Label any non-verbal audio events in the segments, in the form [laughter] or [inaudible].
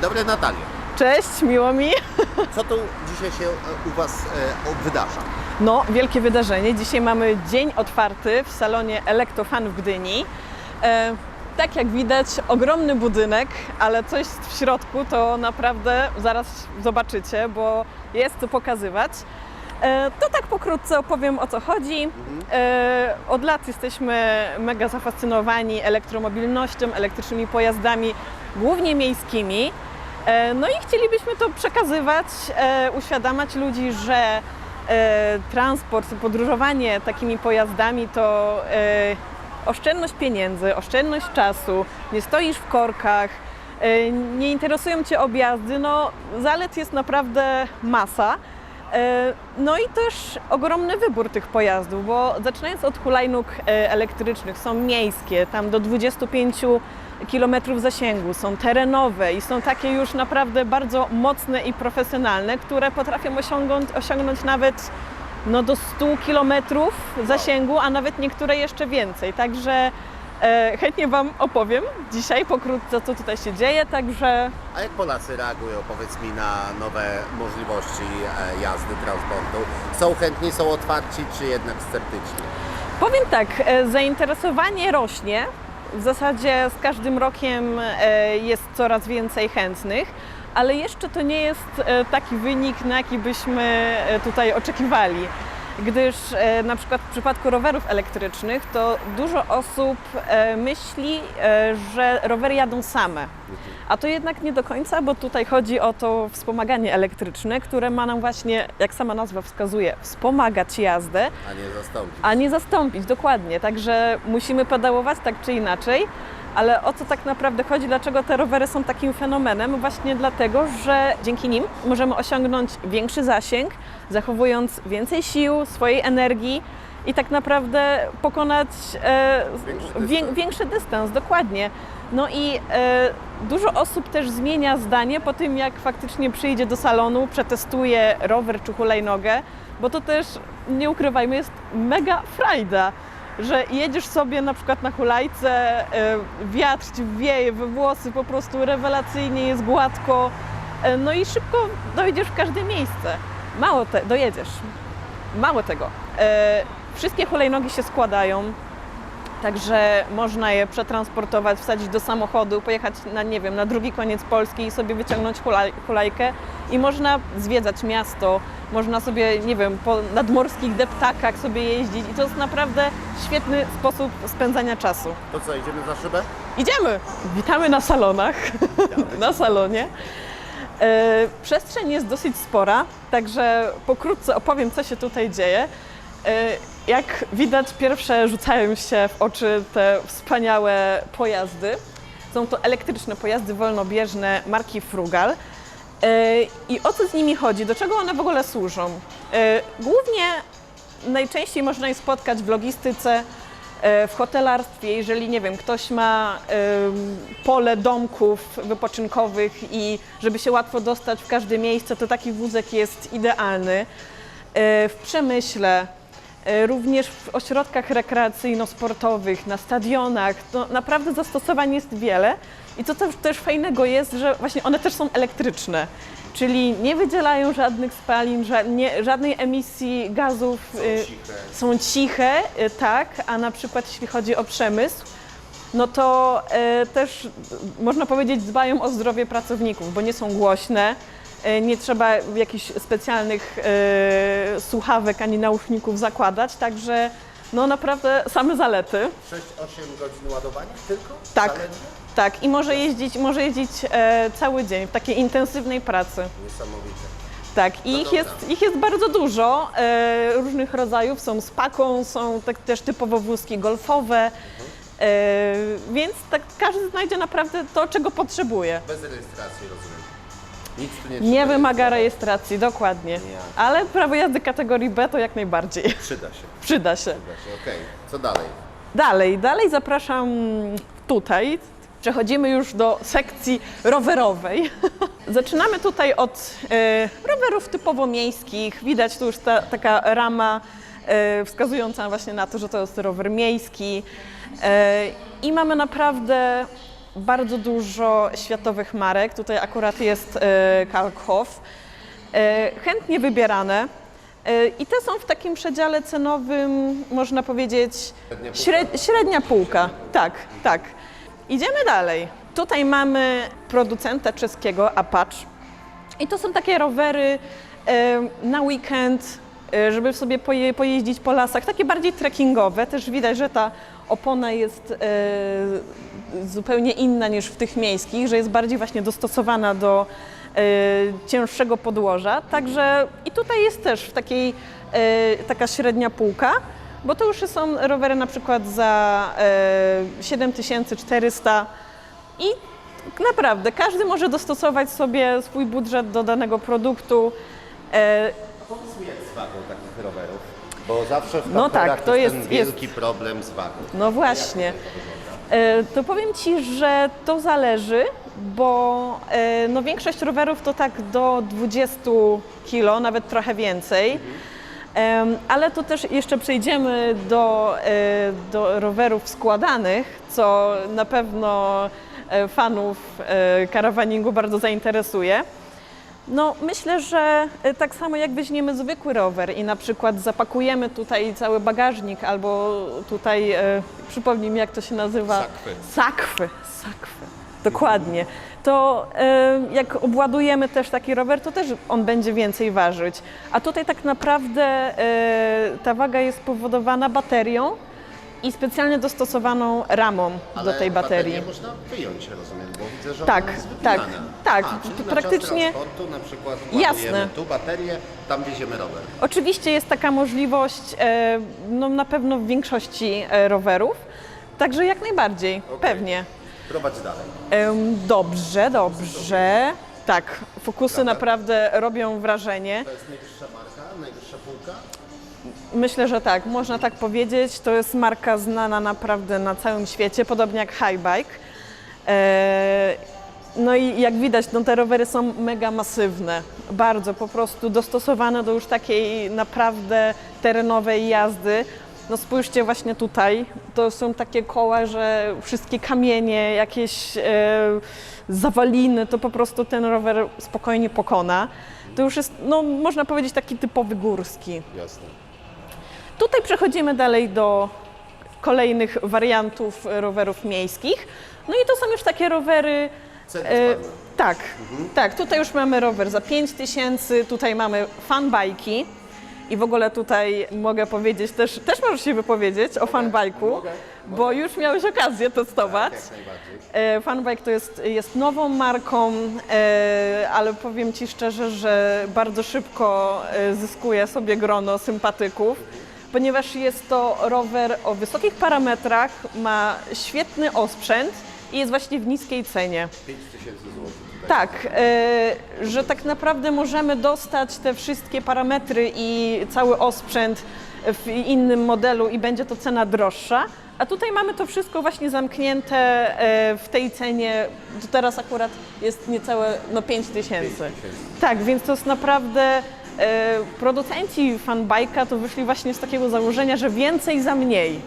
dobry Natalia. Cześć, miło mi. [laughs] Co tu dzisiaj się e, u Was e, wydarza? No, wielkie wydarzenie. Dzisiaj mamy dzień otwarty w salonie Elektrofan w Gdyni. E, tak jak widać, ogromny budynek, ale coś w środku to naprawdę zaraz zobaczycie, bo jest co pokazywać. E, to tak pokrótce opowiem o co chodzi. E, od lat jesteśmy mega zafascynowani elektromobilnością, elektrycznymi pojazdami, głównie miejskimi. E, No i chcielibyśmy to przekazywać, e, uświadamiać ludzi, że e, transport, podróżowanie takimi pojazdami to oszczędność pieniędzy, oszczędność czasu, nie stoisz w korkach, nie interesują Cię objazdy, no zalet jest naprawdę masa. No i też ogromny wybór tych pojazdów, bo zaczynając od hulajnóg elektrycznych, są miejskie, tam do 25 kilometrów zasięgu, są terenowe i są takie już naprawdę bardzo mocne i profesjonalne, które potrafią osiągnąć, osiągnąć nawet no, do 100 kilometrów zasięgu, a nawet niektóre jeszcze więcej. Także e, chętnie Wam opowiem dzisiaj pokrótce, co tutaj się dzieje, także A jak Polacy reagują, powiedz mi, na nowe możliwości e, jazdy, transportu? Są chętni, są otwarci, czy jednak sceptyczni? Powiem tak, e, zainteresowanie rośnie. W zasadzie z każdym rokiem e, jest coraz więcej chętnych, ale jeszcze to nie jest e, taki wynik, na jaki byśmy e, tutaj oczekiwali. Gdyż e, na przykład w przypadku rowerów elektrycznych to dużo osób e, myśli, e, że rowery jadą same. A to jednak nie do końca, bo tutaj chodzi o to wspomaganie elektryczne, które ma nam właśnie, jak sama nazwa wskazuje, wspomagać jazdę, A nie zastąpić? a nie zastąpić, dokładnie. Także musimy pedałować tak czy inaczej. Ale o co tak naprawdę chodzi? Dlaczego te rowery są takim fenomenem? Właśnie dlatego, że dzięki nim możemy osiągnąć większy zasięg, zachowując więcej sił, swojej energii i tak naprawdę pokonać e, Większy wię, dystans. większy dystans, dokładnie. No i e, dużo osób też zmienia zdanie po tym, jak faktycznie przyjdzie do salonu, przetestuje rower czy hulajnogę, bo to też, nie ukrywajmy, jest mega frajda, że jedziesz sobie na przykład na hulajce, e, wiatr ci wieje we włosy, po prostu rewelacyjnie jest gładko, e, no i szybko dojedziesz w każde miejsce. Mało te, dojedziesz. Mało tego. E, wszystkie hulajnogi się składają, Także można je przetransportować, wsadzić do samochodu, pojechać na, nie wiem, na drugi koniec Polski i sobie wyciągnąć hulaj, hulajkę i można zwiedzać miasto, można sobie, nie wiem, po nadmorskich deptakach sobie jeździć i to jest naprawdę świetny sposób spędzania czasu. To co, idziemy za szybę? Idziemy! Witamy na salonach, [laughs] na salonie. E, przestrzeń jest dosyć spora, także pokrótce opowiem, co się tutaj dzieje. E, jak widać, pierwsze rzucają się w oczy te wspaniałe pojazdy. Są to elektryczne pojazdy wolnobieżne marki Frugal. E, I o co z nimi chodzi? Do czego one w ogóle służą? E, Głównie najczęściej można je spotkać w logistyce, w hotelarstwie, jeżeli nie wiem, ktoś ma pole domków wypoczynkowych i żeby się łatwo dostać w każde miejsce, to taki wózek jest idealny. W przemyśle, również w ośrodkach rekreacyjno-sportowych, na stadionach, to naprawdę zastosowań jest wiele. I co też, też fajnego jest, że właśnie one też są elektryczne, czyli nie wydzielają żadnych spalin, żadnej emisji gazów. y, ciche. są ciche, y, tak, a na przykład jeśli chodzi o przemysł, no to e, też można powiedzieć dbają o zdrowie pracowników, bo nie są głośne, e, nie trzeba jakichś specjalnych e, słuchawek ani nauszników zakładać, także no naprawdę same zalety. 6-8 godzin ładowania tylko? Tak. Zaledwie? Tak, i może jeździć, może jeździć e, cały dzień w takiej intensywnej pracy. Niesamowite. Tak, i No ich dobra. jest, ich jest bardzo dużo, e, różnych rodzajów. Są z paką, są tak, też typowo wózki golfowe, e, więc tak każdy znajdzie naprawdę to, czego potrzebuje. Bez rejestracji rozumiem. Nic tu nie Nie wymaga rejestracji, dokładnie. Ale prawo jazdy kategorii B to jak najbardziej Przyda się. [laughs] przyda się. Przyda się. Okej, co dalej? Dalej, dalej zapraszam tutaj. Przechodzimy już do sekcji rowerowej. [laughs] Zaczynamy tutaj od e, rowerów typowo miejskich. Widać tu już ta, taka rama e, wskazująca właśnie na to, że to jest rower miejski. E, I mamy naprawdę bardzo dużo światowych marek. Tutaj akurat jest e, Kalkhoff. E, chętnie wybierane. E, I te są w takim przedziale cenowym, można powiedzieć, Średnia półka. śred, średnia półka. Tak, tak. Idziemy dalej. Tutaj mamy producenta czeskiego Apache. I to są takie rowery na weekend, żeby sobie poje, pojeździć po lasach, takie bardziej trekkingowe. Też widać, że ta opona jest e, zupełnie inna niż w tych miejskich, że jest bardziej właśnie dostosowana do e, cięższego podłoża. Także i tutaj jest też w takiej e, taka średnia półka, bo to już są rowery na przykład za e, 7400 i naprawdę każdy może dostosować sobie swój budżet do danego produktu. Powiedz mi, jak z wagą takich rowerów? Bo zawsze w No tak, to jest, jest- ten wielki problem z wagą. No właśnie. E, To powiem Ci, że to zależy, bo e, no większość rowerów to tak do 20 kg, nawet trochę więcej. Em, Ale to też jeszcze przejdziemy do, e, do rowerów składanych, co na pewno fanów karawaningu bardzo zainteresuje. No, myślę, że e, tak samo jak weźmiemy zwykły rower i na przykład zapakujemy tutaj cały bagażnik albo tutaj, e, przypomnij mi jak to się nazywa? Sakwy. Sakwy, sakwy. Dokładnie. To e, jak obładujemy też taki rower, to też on będzie więcej ważyć. A tutaj tak naprawdę e, ta waga jest powodowana baterią i specjalnie dostosowaną ramą Ale do tej baterii. baterię można wyjąć, rozumiem, bo widzę, że Tak, ona jest tak, wypinana. tak, A, czyli na praktycznie- czas transportu na przykład Jasne. tu baterię, tam wieziemy rower. Oczywiście jest taka możliwość, e, no na pewno w większości e, rowerów, także jak najbardziej, pewnie. Prowadź dalej. Em, Dobrze, dobrze. Tak, fokusy Dobra. naprawdę robią wrażenie. To jest najwyższa marka, najwyższa półka? Myślę, że tak, można tak powiedzieć. To jest marka znana naprawdę na całym świecie, podobnie jak Highbike. E, No i jak widać, no te rowery są mega masywne, bardzo po prostu dostosowane do już takiej naprawdę terenowej jazdy. No spójrzcie właśnie tutaj, to są takie koła, że wszystkie kamienie, jakieś e, zawaliny, to po prostu ten rower spokojnie pokona. To już jest, no można powiedzieć, taki typowy górski. Jasne. Tutaj przechodzimy dalej do kolejnych wariantów rowerów miejskich. No i to są już takie rowery. E, tak, tak, tutaj już mamy rower za 5000, tutaj mamy fanbajki. I w ogóle tutaj mogę powiedzieć też, też możesz się wypowiedzieć o fanbajku, mogę, bo już miałeś okazję testować. Najbardziej. E, Funbike to jest, jest nową marką, e, ale powiem Ci szczerze, że bardzo szybko e, zyskuje sobie grono sympatyków, ponieważ jest to rower o wysokich parametrach, ma świetny osprzęt i jest właśnie w niskiej cenie. 5000 zł. tutaj. Tak, e, że tak naprawdę możemy dostać te wszystkie parametry i cały osprzęt w innym modelu i będzie to cena droższa. A tutaj mamy to wszystko właśnie zamknięte e, w tej cenie, to teraz akurat jest niecałe no 5 tysięcy. Tak, więc to jest naprawdę, producenci fanbajka to wyszli właśnie z takiego założenia, że więcej za mniej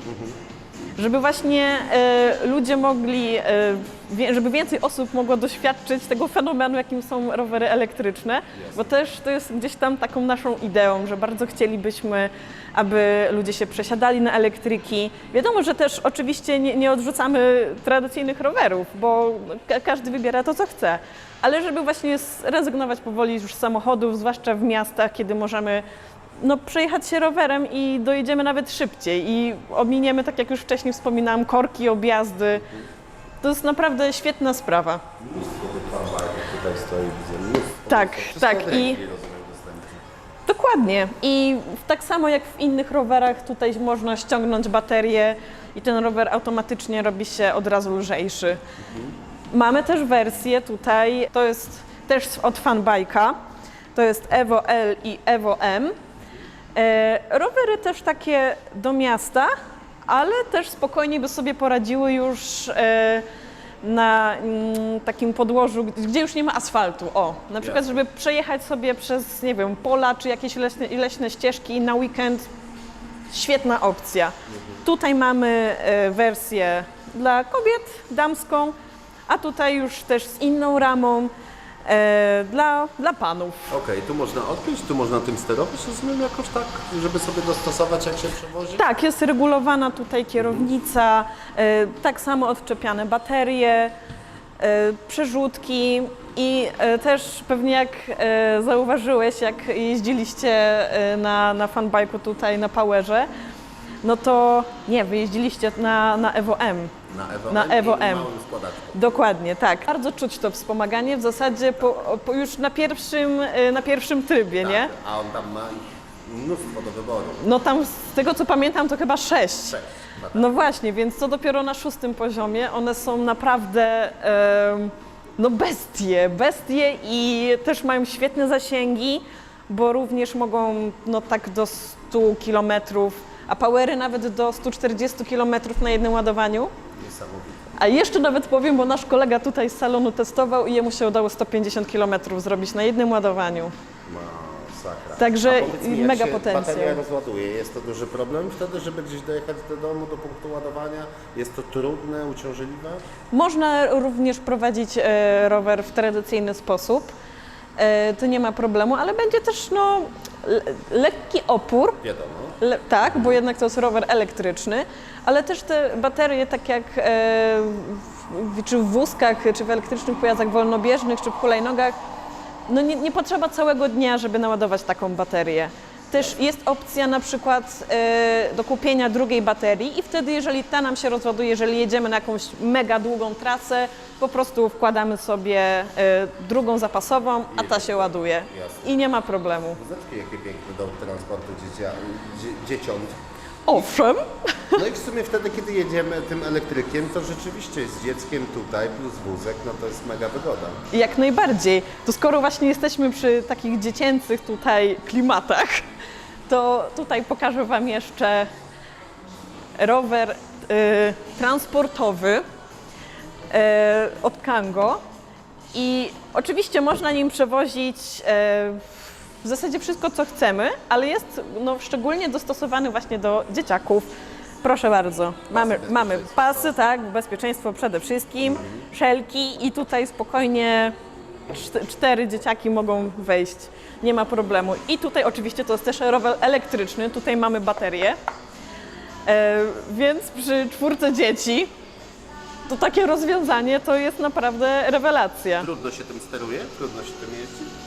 żeby właśnie e, ludzie mogli, e, żeby więcej osób mogło doświadczyć tego fenomenu, jakim są rowery elektryczne, bo też to jest gdzieś tam taką naszą ideą, że bardzo chcielibyśmy, aby ludzie się przesiadali na elektryki. Wiadomo, że też oczywiście nie, odrzucamy tradycyjnych rowerów, bo ka- każdy wybiera to, co chce, ale żeby właśnie zrezygnować powoli już z samochodów, zwłaszcza w miastach, kiedy możemy no, przejechać się rowerem i dojedziemy nawet szybciej i ominiemy, tak jak już wcześniej wspominałam, korki, objazdy. To jest naprawdę świetna sprawa. Tutaj stoi, widzę mnóstwo. Tak, tak, i-. Dokładnie. I tak samo jak w innych rowerach, tutaj można ściągnąć baterię i ten rower automatycznie robi się od razu lżejszy. Mamy też wersję tutaj, to jest też od Funbike'a, to jest Evo L i Evo M. E, rowery też takie do miasta, ale też spokojnie by sobie poradziły już e, na mm, takim podłożu, gdzie już nie ma asfaltu. O, na przykład, żeby przejechać sobie przez, nie wiem, pola czy jakieś leśne, leśne ścieżki na weekend. Świetna opcja. Tutaj mamy e, wersję dla kobiet, damską, a tutaj już też z inną ramą e, dla, dla panów. Okej, tu można odpiąć, tu można tym sterować, rozumiem jakoś tak, żeby sobie dostosować jak się przewozi? Tak, jest regulowana tutaj kierownica, e, tak samo odczepiane baterie, e, przerzutki i e, też pewnie jak e, zauważyłeś, jak jeździliście e, na, na fanbike'u tutaj na Powerze, no to nie, wy jeździliście na, na Evo M. Na Evo Na M Evo M. Dokładnie, tak. Bardzo czuć to wspomaganie w zasadzie po, po już na pierwszym, e, na pierwszym trybie, nie? Tak, a on tam ma mnóstwo do wyboru. No tam z tego co pamiętam to chyba sześć. Sześć. tak. No właśnie, więc to dopiero na szóstym poziomie. One są naprawdę em, no bestie, bestie i też mają świetne zasięgi, bo również mogą no tak do 100 km, a powery nawet do 140 km na jednym ładowaniu. Niesamowite. A jeszcze nawet powiem, bo nasz kolega tutaj z salonu testował i jemu się udało 150 km zrobić na jednym ładowaniu. Masakra. Także A powiedz mi, jak mega się potencjał. bateria rozładuje, jest to duży problem wtedy, żeby gdzieś dojechać do domu, do punktu ładowania? Jest to trudne, uciążliwe? Można również prowadzić e, rower w tradycyjny sposób. E, to nie ma problemu, ale będzie też no, le, lekki opór. Wiadomo. Le, tak, bo jednak to jest rower elektryczny, ale też te baterie, tak jak e, w, czy w wózkach, czy w elektrycznych pojazdach wolnobieżnych, czy w hulajnogach, no nie, nie potrzeba całego dnia, żeby naładować taką baterię. Też jest opcja na przykład e, do kupienia drugiej baterii i wtedy, jeżeli ta nam się rozładuje, jeżeli jedziemy na jakąś mega długą trasę, po prostu wkładamy sobie e, drugą zapasową, a ta się ładuje Jasne. i nie ma problemu. Wózeczki jakie piękne do transportu dziecia, dzie, dzieciąt. Owszem, No i w sumie wtedy, kiedy jedziemy tym elektrykiem, to rzeczywiście z dzieckiem tutaj plus wózek, no to jest mega wygoda. Jak najbardziej. To skoro właśnie jesteśmy przy takich dziecięcych tutaj klimatach, to tutaj pokażę Wam jeszcze rower y, transportowy y, od Kango. I oczywiście można nim przewozić y, w zasadzie wszystko, co chcemy, ale jest no, szczególnie dostosowany właśnie do dzieciaków. Proszę bardzo, mamy, mamy pasy, tak, bezpieczeństwo przede wszystkim, szelki i tutaj spokojnie czt- cztery dzieciaki mogą wejść, nie ma problemu. I tutaj oczywiście to jest też rower elektryczny, tutaj mamy baterię, e, więc przy czwórce dzieci to takie rozwiązanie to jest naprawdę rewelacja. Trudno się tym steruje? Trudno się tym jeździ?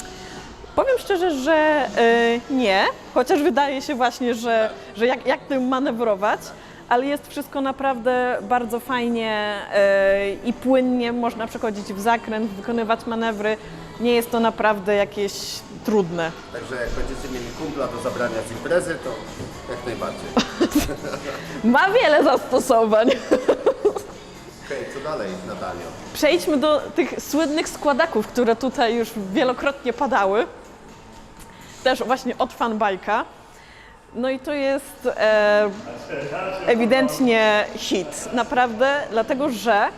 Powiem szczerze, że y, nie, chociaż wydaje się właśnie, że, że jak, jak tym manewrować, ale jest wszystko naprawdę bardzo fajnie y, i płynnie, można przechodzić w zakręt, wykonywać manewry. Nie jest to naprawdę jakieś trudne. Także jak będziecie mieli kumpla do zabrania z imprezy, to jak najbardziej. [laughs] Ma wiele zastosowań. Okej, co dalej, Natalio? Przejdźmy do tych słynnych składaków, które tutaj już wielokrotnie padały. Też właśnie od fanbajka. No i to jest e, ewidentnie hit. Naprawdę, dlatego że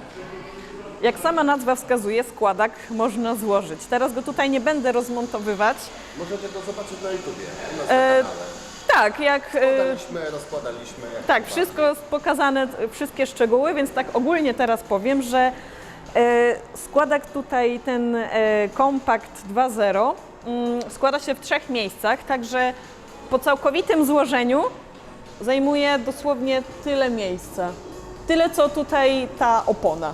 jak sama nazwa wskazuje, składak można złożyć. Teraz go tutaj nie będę rozmontowywać. Możecie to zobaczyć na YouTubie. U nas E, na kanale. Tak, jak. E, Podaliśmy, rozkładaliśmy. Jak Tak, wszystko jest pokazane, wszystkie szczegóły, więc tak ogólnie teraz powiem, że e, składak tutaj ten e, Compact 2.0 mm, składa się w trzech miejscach, także po całkowitym złożeniu zajmuje dosłownie tyle miejsca. Tyle, co tutaj ta opona.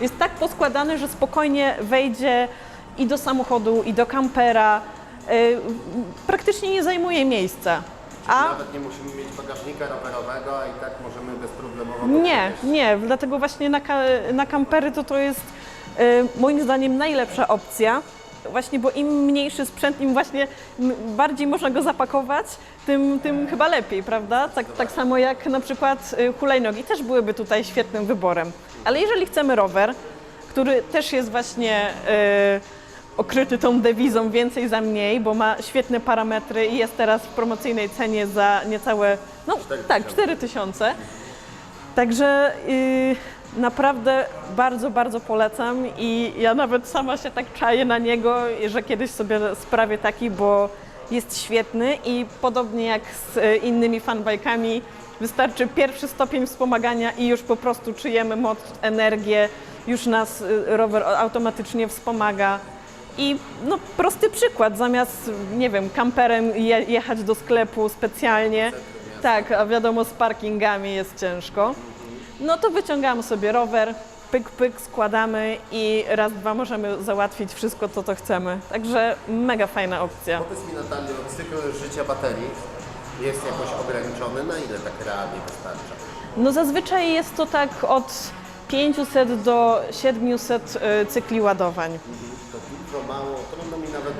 Jest tak poskładany, że spokojnie wejdzie i do samochodu, i do kampera. E, praktycznie nie zajmuje miejsca. A Nawet nie musimy mieć bagażnika rowerowego, i tak możemy bezproblemowo Nie, nie, dlatego właśnie na, na kampery to to jest y, moim zdaniem najlepsza opcja. Właśnie, bo im mniejszy sprzęt, im właśnie bardziej można go zapakować, tym, tym chyba lepiej, prawda? Tak, tak samo jak na przykład y, hulajnogi też byłyby tutaj świetnym wyborem. Ale jeżeli chcemy rower, który też jest właśnie y, okryty tą dewizą więcej za mniej, bo ma świetne parametry i jest teraz w promocyjnej cenie za niecałe, no tak, 4 tysiące. Także y, naprawdę bardzo, bardzo polecam i ja nawet sama się tak czaję na niego, że kiedyś sobie sprawię taki, bo jest świetny i podobnie jak z y, innymi fanbajkami, wystarczy pierwszy stopień wspomagania i już po prostu czujemy moc, energię już nas y, rower automatycznie wspomaga. I no, prosty przykład, zamiast, nie wiem, kamperem je, jechać do sklepu specjalnie, tak, a wiadomo, z parkingami jest ciężko, no to wyciągamy sobie rower, pyk, pyk, składamy i raz, dwa możemy załatwić wszystko to, co chcemy. Także mega fajna opcja. Powiedz mi Natalio, cykl życia baterii jest jakoś ograniczony, na ile tak realnie wystarcza? No zazwyczaj jest to tak od 500 do 700 y, cykli ładowań. To dużo, mało, trudno mi nawet...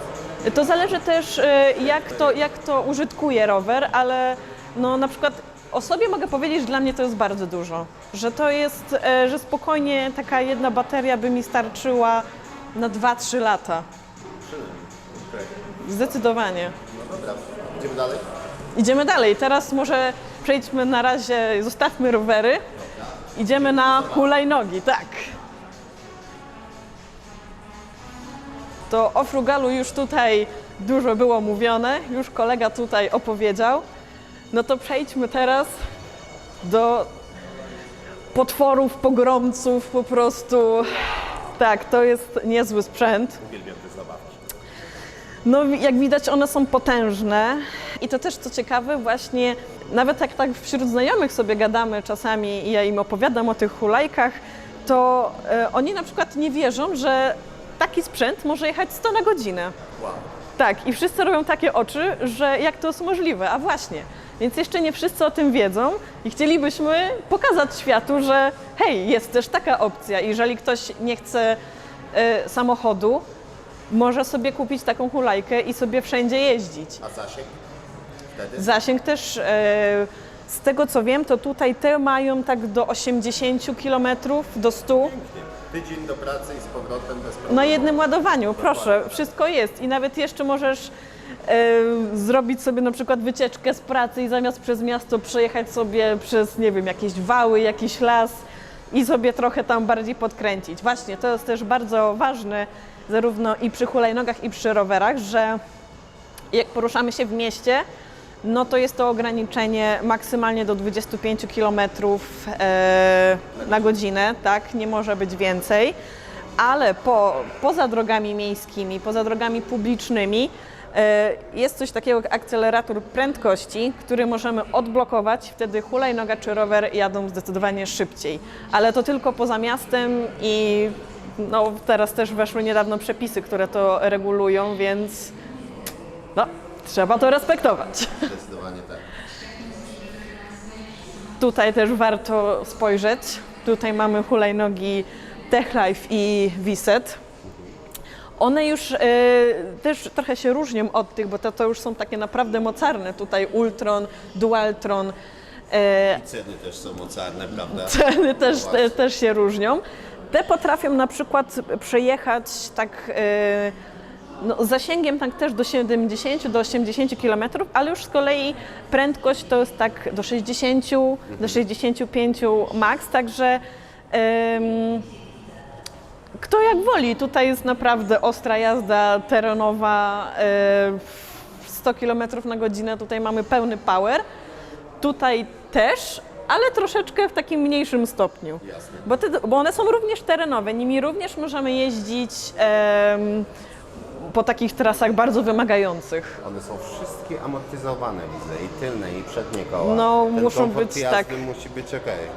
To zależy też y, jak to, jak to użytkuje rower, ale no na przykład o sobie mogę powiedzieć, że dla mnie to jest bardzo dużo. Że to jest, y, że spokojnie taka jedna bateria by mi starczyła na 2-3 lata. Zdecydowanie. No dobra, idziemy dalej? Idziemy dalej. Teraz może przejdźmy na razie, zostawmy rowery. Idziemy na hulajnogi, tak. To o frugalu już tutaj dużo było mówione, już kolega tutaj opowiedział. No to przejdźmy teraz do potworów, pogromców, po prostu. Tak, to jest niezły sprzęt. Uwielbiam te zabawki. No, jak widać, one są potężne. I to też co ciekawe, właśnie nawet jak tak wśród znajomych sobie gadamy czasami i ja im opowiadam o tych hulajkach, to e, oni na przykład nie wierzą, że taki sprzęt może jechać 100 na godzinę. Wow. Tak, i wszyscy robią takie oczy, że jak to jest możliwe, a właśnie. Więc jeszcze nie wszyscy o tym wiedzą i chcielibyśmy pokazać światu, że hej, jest też taka opcja. Jeżeli ktoś nie chce e, samochodu, może sobie kupić taką hulajkę i sobie wszędzie jeździć. A zasięg? Wtedy? Zasięg też, e, z tego co wiem, to tutaj te mają tak do 80 km, do 100 Tydzień do pracy i z powrotem bez problemu. na jednym ładowaniu. Proszę, wszystko jest i nawet jeszcze możesz zrobić sobie na przykład wycieczkę z pracy i zamiast przez miasto przejechać sobie przez, nie wiem, jakieś wały, jakiś las i sobie trochę tam bardziej podkręcić. Właśnie, to jest też bardzo ważne zarówno i przy hulajnogach i przy rowerach, że jak poruszamy się w mieście, no to jest to ograniczenie maksymalnie do 25 km e, na godzinę, tak, nie może być więcej, ale po, poza drogami miejskimi, poza drogami publicznymi jest coś takiego jak akcelerator prędkości, który możemy odblokować, wtedy hulajnoga czy rower jadą zdecydowanie szybciej, ale to tylko poza miastem i no, teraz też weszły niedawno przepisy, które to regulują, więc no, trzeba to respektować. Zdecydowanie tak. Tutaj też warto spojrzeć. Tutaj mamy hulajnogi Techlife i Wiset. One już e, też trochę się różnią od tych, bo to, to już są takie naprawdę mocarne. Tutaj Ultron, Dualtron. E, Ceny też są mocarne, prawda? ceny też, No właśnie. te, też się różnią. Te potrafią na przykład przejechać tak e, no, zasięgiem tak też do 70 do 80 km, ale już z kolei prędkość to jest tak do 60 do 65 max, także kto jak woli. Tutaj jest naprawdę ostra jazda terenowa, e, 100 km na godzinę, tutaj mamy pełny power. Tutaj też, ale troszeczkę w takim mniejszym stopniu. Jasne. Bo, te, bo one są również terenowe, nimi również możemy jeździć em, po takich trasach bardzo wymagających. One są wszystkie amortyzowane, widzę, i tylne, i przednie koła. No, Ten muszą komfort być jazdy tak. musi być.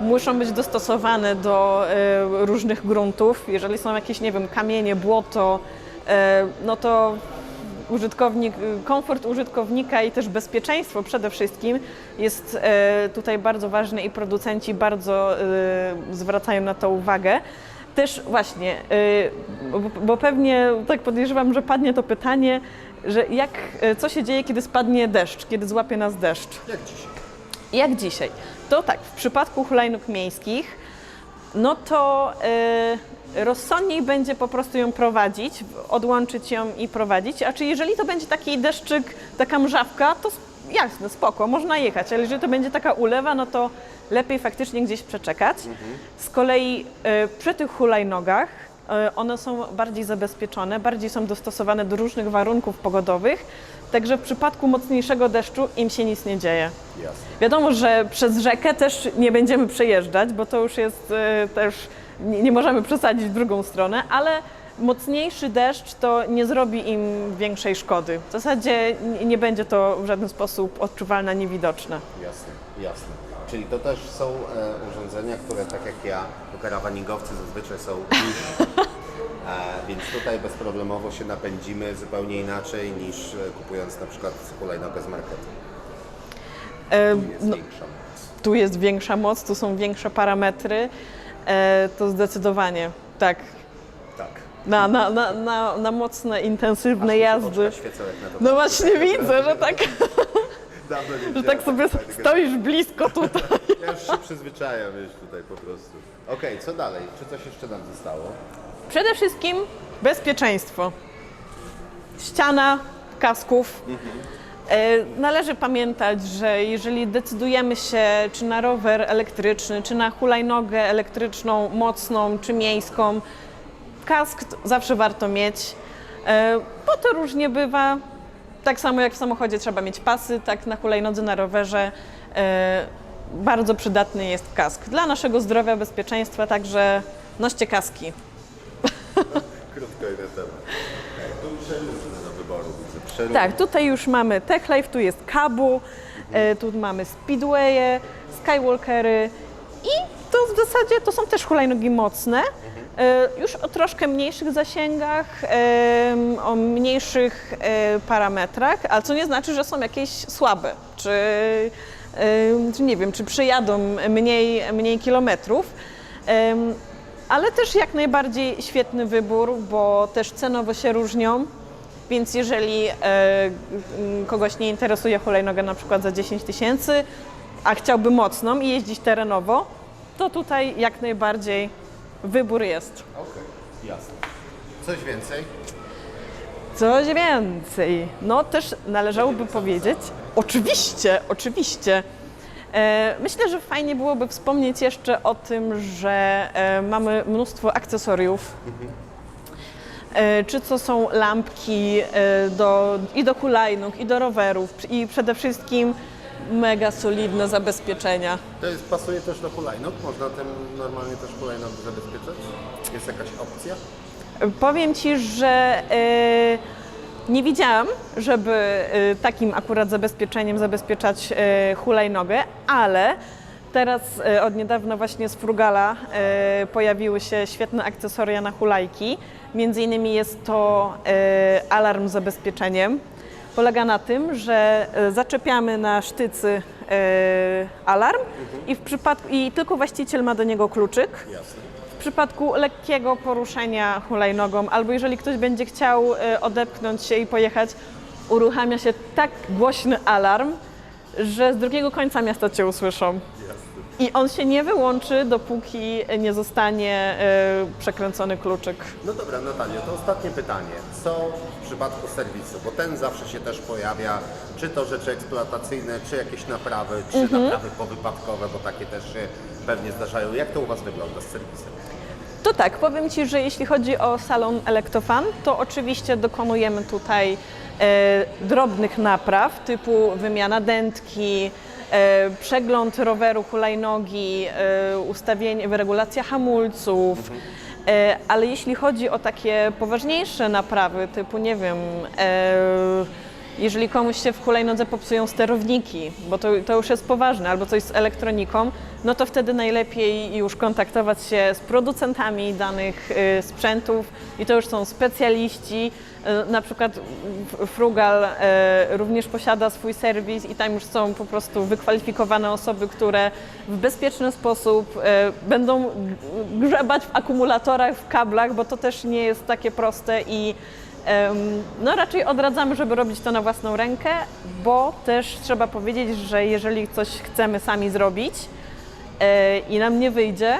Muszą być dostosowane do e, różnych gruntów. Jeżeli są jakieś, nie wiem, kamienie, błoto, e, no to użytkownik, komfort użytkownika i też bezpieczeństwo przede wszystkim jest e, tutaj bardzo ważne i producenci bardzo e, zwracają na to uwagę. Też właśnie, e, bo, pewnie tak podejrzewam, że padnie to pytanie, że jak, e, co się dzieje, kiedy spadnie deszcz, kiedy złapie nas deszcz. Jak dzisiaj? Jak dzisiaj? To tak, w przypadku hulajnóg miejskich, no to y, rozsądniej będzie po prostu ją prowadzić, odłączyć ją i prowadzić. A czy jeżeli to będzie taki deszczyk, taka mrzawka, to jasne, spoko, można jechać, ale jeżeli to będzie taka ulewa, no to lepiej faktycznie gdzieś przeczekać. Z kolei y, przy tych hulajnogach one są bardziej zabezpieczone, bardziej są dostosowane do różnych warunków pogodowych, także w przypadku mocniejszego deszczu im się nic nie dzieje. Jasne. Wiadomo, że przez rzekę też nie będziemy przejeżdżać, bo to już jest e, też nie, możemy przesadzić w drugą stronę, ale mocniejszy deszcz to nie zrobi im większej szkody. W zasadzie nie- będzie to w żaden sposób odczuwalne, niewidoczne. Jasne, jasne. Czyli to też są e, urządzenia, które tak jak ja, karawaningowcy zazwyczaj są [laughs] niższe. E, więc tutaj bezproblemowo się napędzimy zupełnie inaczej niż e, kupując na przykład hulajnogę z marketu. E, Tu jest no, większa moc. tu jest większa moc, tu są większe parametry, e, to zdecydowanie tak. Tak. Na, na, na, na, na mocne, intensywne Aż mi się jazdy. oczka świecą, jak na to No właśnie widzę, że tak, [laughs] Dawno nie że widziałem tak sobie fajnego- stoisz blisko tutaj. [laughs] Ja już się przyzwyczajam już tutaj po prostu. Okej, co dalej? Czy coś jeszcze nam zostało? Przede wszystkim bezpieczeństwo. Ściana kasków. E, Należy pamiętać, że jeżeli decydujemy się czy na rower elektryczny, czy na hulajnogę elektryczną, mocną czy miejską, kask t- zawsze warto mieć, e, bo to różnie bywa. Tak samo jak w samochodzie trzeba mieć pasy, tak na hulajnodze, na rowerze e, bardzo przydatny jest kask. Dla naszego zdrowia, bezpieczeństwa, także noście kaski. Krótko i na temat. Tu przeróżne do wyboru widzę. Przeróżne. Tak, tutaj już mamy TechLife, tu jest Kabu, e, tu mamy Speedwaye, Skywalkery i to w zasadzie to są też hulajnogi mocne, e, już o troszkę mniejszych zasięgach, o mniejszych e, parametrach, ale co nie znaczy, że są jakieś słabe, czy, czy nie wiem, czy przejadą mniej, mniej kilometrów. Ale też jak najbardziej świetny wybór, bo też cenowo się różnią. Więc jeżeli e, kogoś nie interesuje hulajnoga na przykład za 10 tysięcy, a chciałby mocną i jeździć terenowo, to tutaj jak najbardziej wybór jest. Okej, jasne. Coś więcej? Coś więcej. No też należałoby powiedzieć, oczywiście, oczywiście. E, Myślę, że fajnie byłoby wspomnieć jeszcze o tym, że e, mamy mnóstwo akcesoriów. E, Czy to są lampki e, do, i do hulajnóg, i do rowerów, i przede wszystkim mega solidne zabezpieczenia. To jest, pasuje też do hulajnóg? Można tym normalnie też hulajnóg zabezpieczać? Jest jakaś opcja? Powiem Ci, że e, nie widziałam, żeby e, takim akurat zabezpieczeniem zabezpieczać e, hulajnogę, ale teraz e, od niedawna właśnie z Frugala e, pojawiły się świetne akcesoria na hulajki. Między innymi jest to alarm z zabezpieczeniem. Polega na tym, że e, zaczepiamy na sztycy e, alarm i, w przypadku, i tylko właściciel ma do niego kluczyk. W przypadku lekkiego poruszenia hulajnogą, albo jeżeli ktoś będzie chciał e, odepchnąć się i pojechać, uruchamia się tak głośny alarm, że z drugiego końca miasta cię usłyszą. I on się nie wyłączy, dopóki nie zostanie e, przekręcony kluczyk. No dobra, Natalia, to ostatnie pytanie. Co w przypadku serwisu? Bo ten zawsze się też pojawia, czy to rzeczy eksploatacyjne, czy jakieś naprawy, czy naprawy powypadkowe, bo takie też się pewnie zdarzają. Jak to u Was wygląda z serwisem? To tak, powiem Ci, że jeśli chodzi o salon Electofan, to oczywiście dokonujemy tutaj e, drobnych napraw typu wymiana dętki, przegląd roweru, hulajnogi, e, ustawienie, regulacja hamulców. E, ale jeśli chodzi o takie poważniejsze naprawy typu, nie wiem, e, jeżeli komuś się w hulajnodze popsują sterowniki, bo to, to już jest poważne, albo coś z elektroniką, no to wtedy najlepiej już kontaktować się z producentami danych y, sprzętów i to już są specjaliści. Y, na przykład Frugal y, również posiada swój serwis i tam już są po prostu wykwalifikowane osoby, które w bezpieczny sposób będą grzebać w akumulatorach, w kablach, bo to też nie jest takie proste i No raczej odradzamy, żeby robić to na własną rękę, bo też trzeba powiedzieć, że jeżeli coś chcemy sami zrobić e, i nam nie wyjdzie,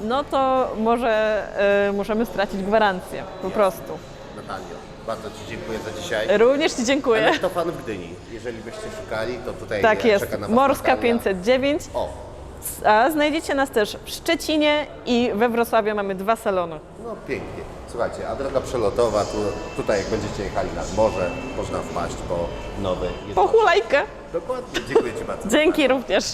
no to może e, możemy stracić gwarancję, po prostu. Natalio, bardzo Ci dziękuję za dzisiaj. Również Ci dziękuję. Elektrofan w Gdyni. Jeżeli byście szukali, to tutaj Tak e, jest, czeka na Was Morska Natalia. 509, O, a znajdziecie nas też w Szczecinie i we Wrocławiu mamy dwa salony. no pięknie. Słuchajcie, a droga przelotowa, tu, tutaj jak będziecie jechali nad morze, można wpaść po nowy. Po hulajkę. Dokładnie, dziękuję Ci bardzo. Dzięki również.